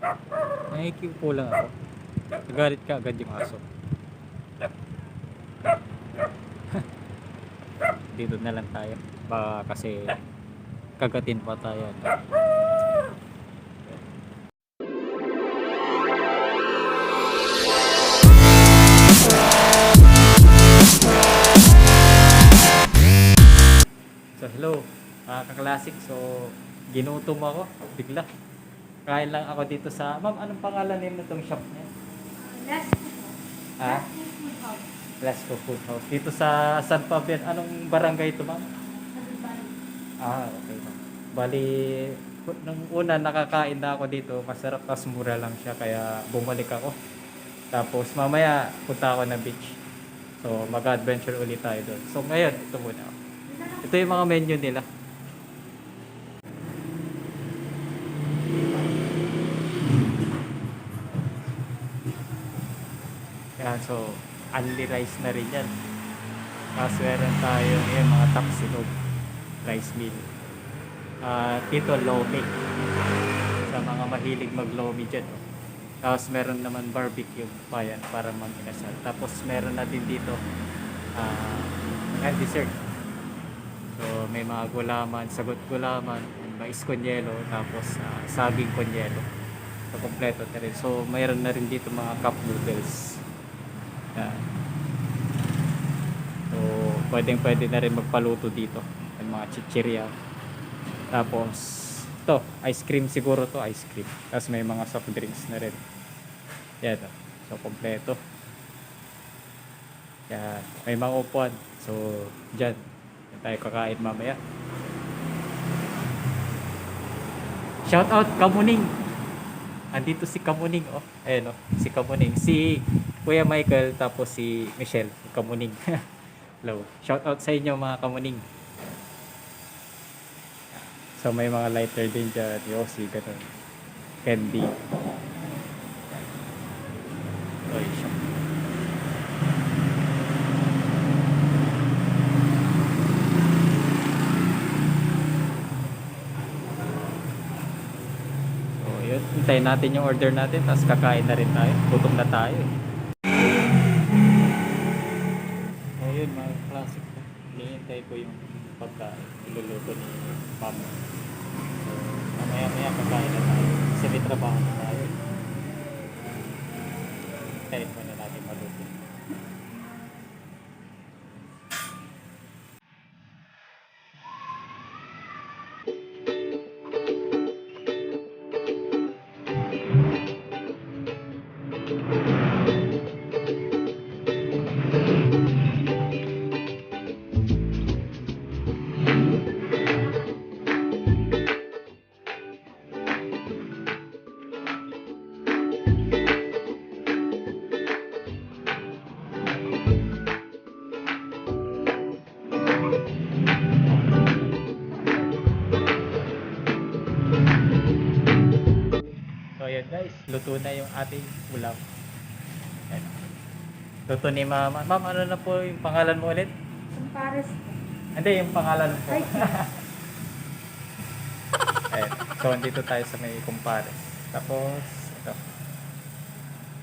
Nakikiupo lang ako. Nagalit ka agad yung aso. Dito na lang tayo. Baka kasi kagatin pa tayo. So hello, mga kaklasik. So ginutom ako, bigla. Kain lang ako dito sa... Ma'am, anong pangalan name na tong shop niya? Last Ha? food house. Lasco Food House. Dito sa San Fabian. Anong barangay ito, ma'am? Ah, okay. ma'am. Bali, nung una nakakain na ako dito, masarap tas mura lang siya kaya bumalik ako. Tapos mamaya punta ako ng beach. So mag-adventure ulit tayo doon. So ngayon, ito muna. Ito yung mga menu nila. So only rice na rin yan. Tapos meron tayo yung mga tapsilog rice meal. At ito, lomi. Sa mga mahilig mag-lomi dyan. oh. Tapos meron naman barbecue pa yan para mag-inasal. Tapos meron na din dito ah and dessert. So may mga gulaman, sagot gulaman, mais konyelo, tapos ah, saging konyelo. So kompleto na rin. So mayroon na rin dito mga cup noodles. Yan. So pwedeng pwede na rin magpaluto dito. Yung mga chichirya. Tapos to, ice cream siguro to, ice cream. Tapos may mga soft drinks na rin. Yan. oh. So kompleto. Yan. May mga upuan. So, dyan. Dyan tayo kakain mamaya. Shout out Kamuning. Andito si Kamuning, oh. Ayan, oh. Si Kamuning. Si Kuya Michael, tapos si Michelle. Kamuning. Hello. Shout out sa inyo, mga Kamuning. So, may mga lighter din dyan. Yossi, ganun. Candy. So, yun. Hintayin natin yung order natin, tapos kakain na rin tayo. Gutom na tayo. eh. Hinihintay ko yung pagkain. Iluluto ni mama. So, mamaya-maya kakain na tayo. Kasi may trabaho na tayo. Luto na yung ating ulam. Ayan. Luto ni mama. Ma'am, ano na po yung pangalan mo ulit? Kumpares. Hindi, yung pangalan po. Ay, Ayan. So, dito tayo sa may kumpares. Tapos, ito.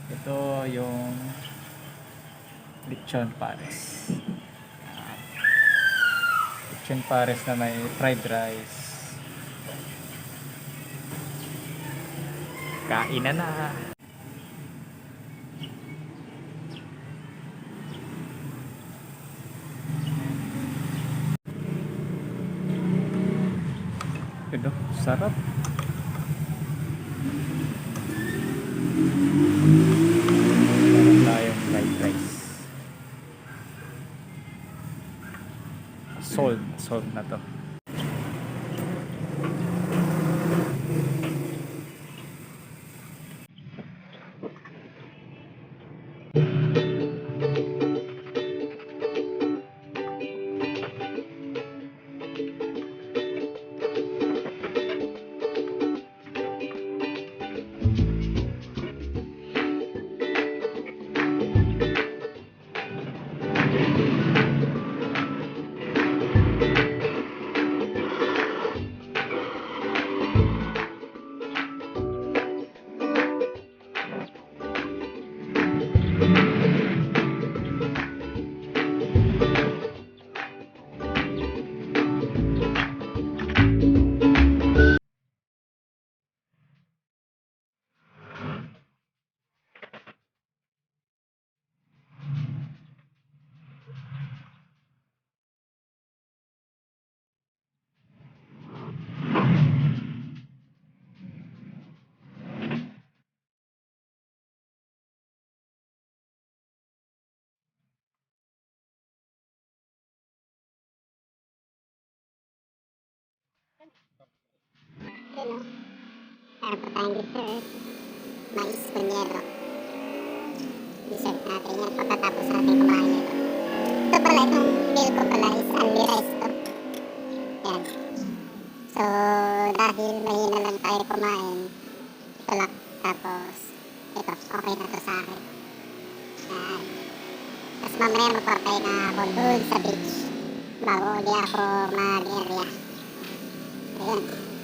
Ito yung lechon pares. Lechon pares na may fried rice. Kain na na. Ito, sarap. Meron tayong fried rice. Salt, salt na to. Yun o. Meron pa tayong dessert. Mais kunyero. Dessert natin yan pagkatapos natin kumain ito. Ito pala, itong meal ko pala is only rice to. Yan. So, dahil mahina lang tayo kumain, ito lang. Tapos, ito, okay na to sa akin. Yan. Tapos mamaya magpapahinga ako doon sa beach bago uli ako mag-area. Ayun.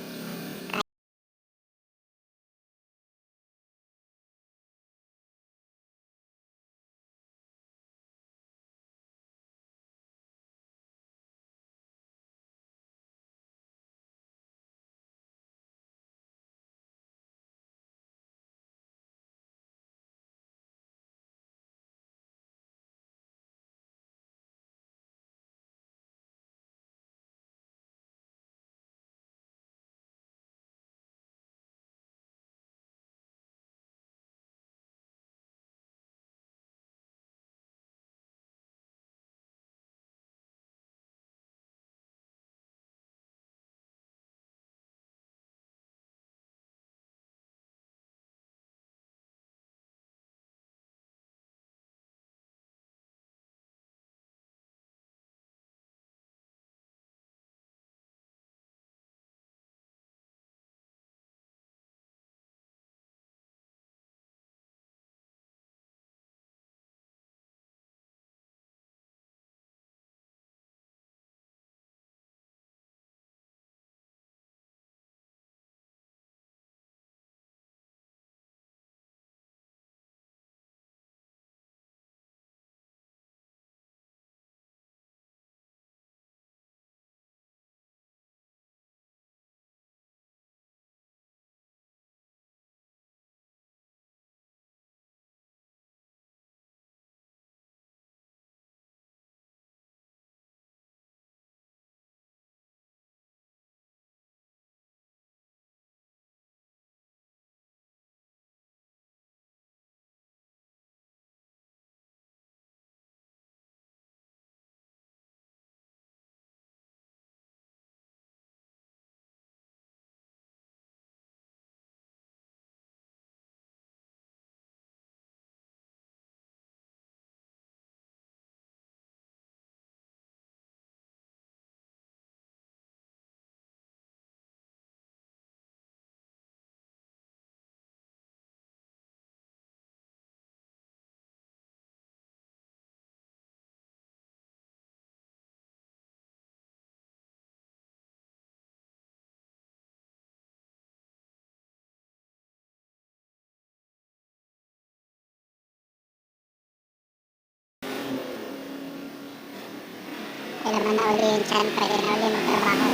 Kailangan na uli yung chan pwede na uli magtrabaho.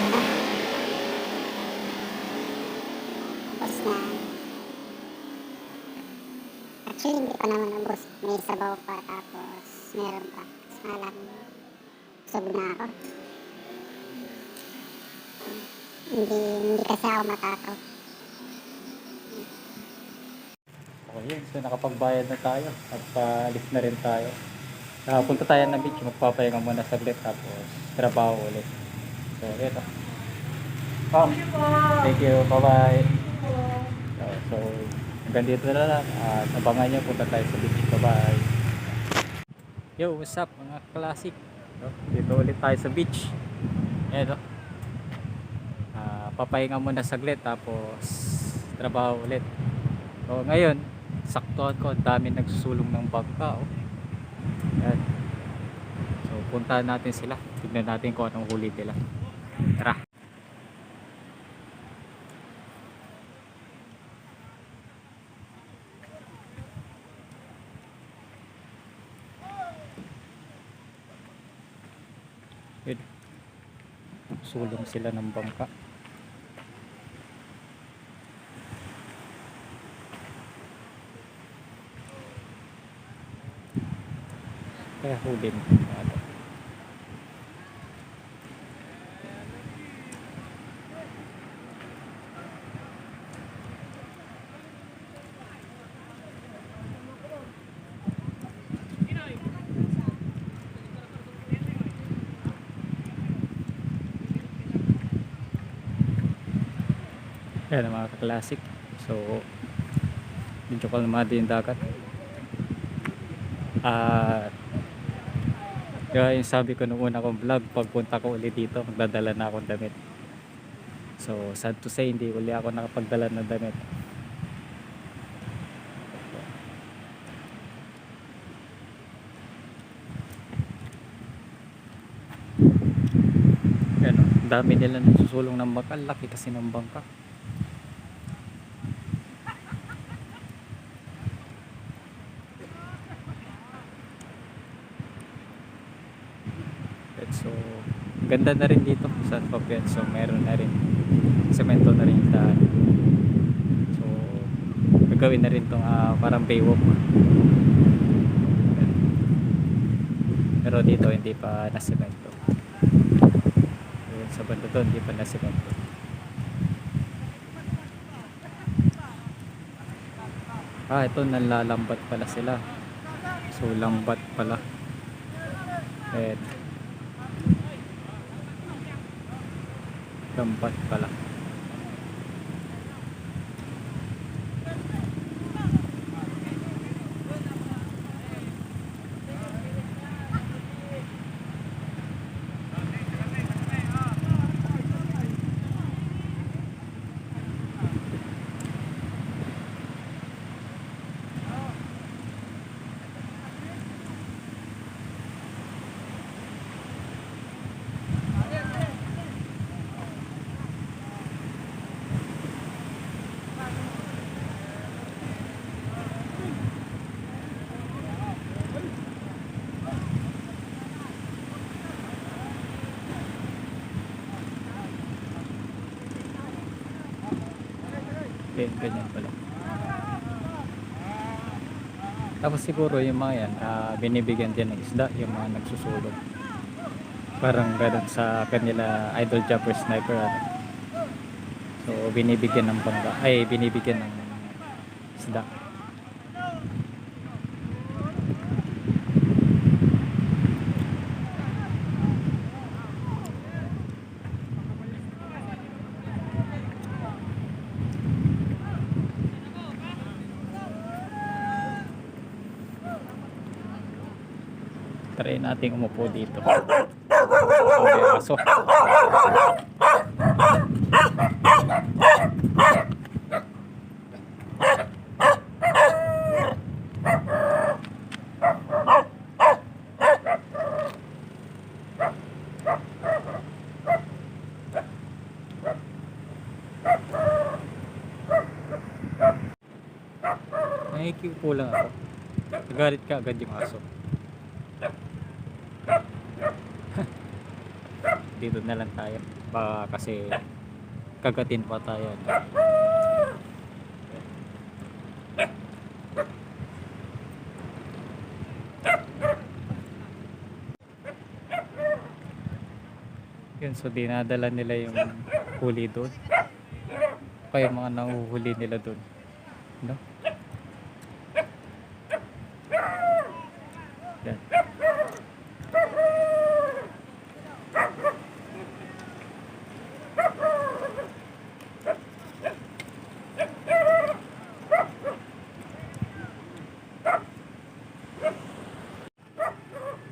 Ano? Tapos na. Actually, hindi pa naman ubos. May sabaw pa, tapos meron pa. Tapos nga lang, busog na ako. Hindi, hindi kasi ako matakaw. Okay. So nakapagbayad na tayo at paalis na rin tayo. Uh, punta tayo ng beach, magpapahinga muna saglit tapos trabaho ulit. So, ito. Ma'am, thank you. Bye-bye. So, so hanggang dito na lang. At abangan nyo, punta tayo sa beach. Bye-bye. Yo, what's up mga classic? So, dito ulit tayo sa beach. Ayan, no? Ah, papahinga muna saglit tapos trabaho ulit. So, ngayon, saktuhan ko, ang dami nagsusulong ng bangka. Oh. Yan. So, puntahan natin sila. Tignan natin kung anong huli nila. Tara. Yun. Sulong sila ng bangka. kaya hulid Ayan mga classic So, medyo kalmado yung dagat. At kaya yung sabi ko nung una kong vlog, pagpunta ko ulit dito, magdadala na akong damit. So, sad to say, hindi uli ako nakapagdala ng damit. Yan o, ang dami nila nagsusulong ng bakal, laki kasi ng bangka. Yan, So, ganda na rin dito sa Papian. So, meron na rin semento na rin yung. So, gagawin na rin itong parang baywalk. Yan. Pero dito hindi pa na semento. Yun, sa banda doon hindi pa na semento. Ah, ito nalalambat pala sila. So, lambat pala. And, lambat pala. Yan, ganyan pala. Tapos siguro yung mga yan, ah, binibigyan din ng isda, yung mga nagsusulog. Parang ganun sa kanila idol jumper sniper. Ano. So, binibigyan ng bangga, ay binibigyan ng isda. Try natin umupo dito. Okay, aso. Nakikiupo lang ako. Nagalit ka agad yung aso. Dito na lang tayo. Baka kasi kagatin pa tayo. Yun so dinadala nila yung huli doon. Kaya mga nanguhuli nila doon. No? yan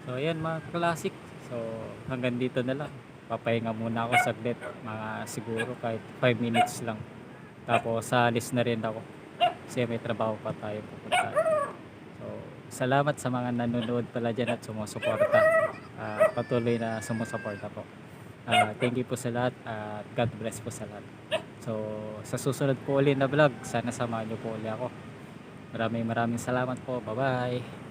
So ayan mga classic. So hanggang dito na lang. Papahinga muna ako saglit. Mga siguro kahit 5 minutes lang. Tapos salis na rin ako. Kasi may trabaho pa tayo pupunta. So salamat sa mga nanonood pala dyan at sumusuporta. Ah, patuloy na sumusuporta po. Ah, thank you po sa lahat at God bless po sa lahat. So sa susunod po ulit na vlog, sana samahan niyo po ulit ako. Maraming maraming salamat po. Bye bye.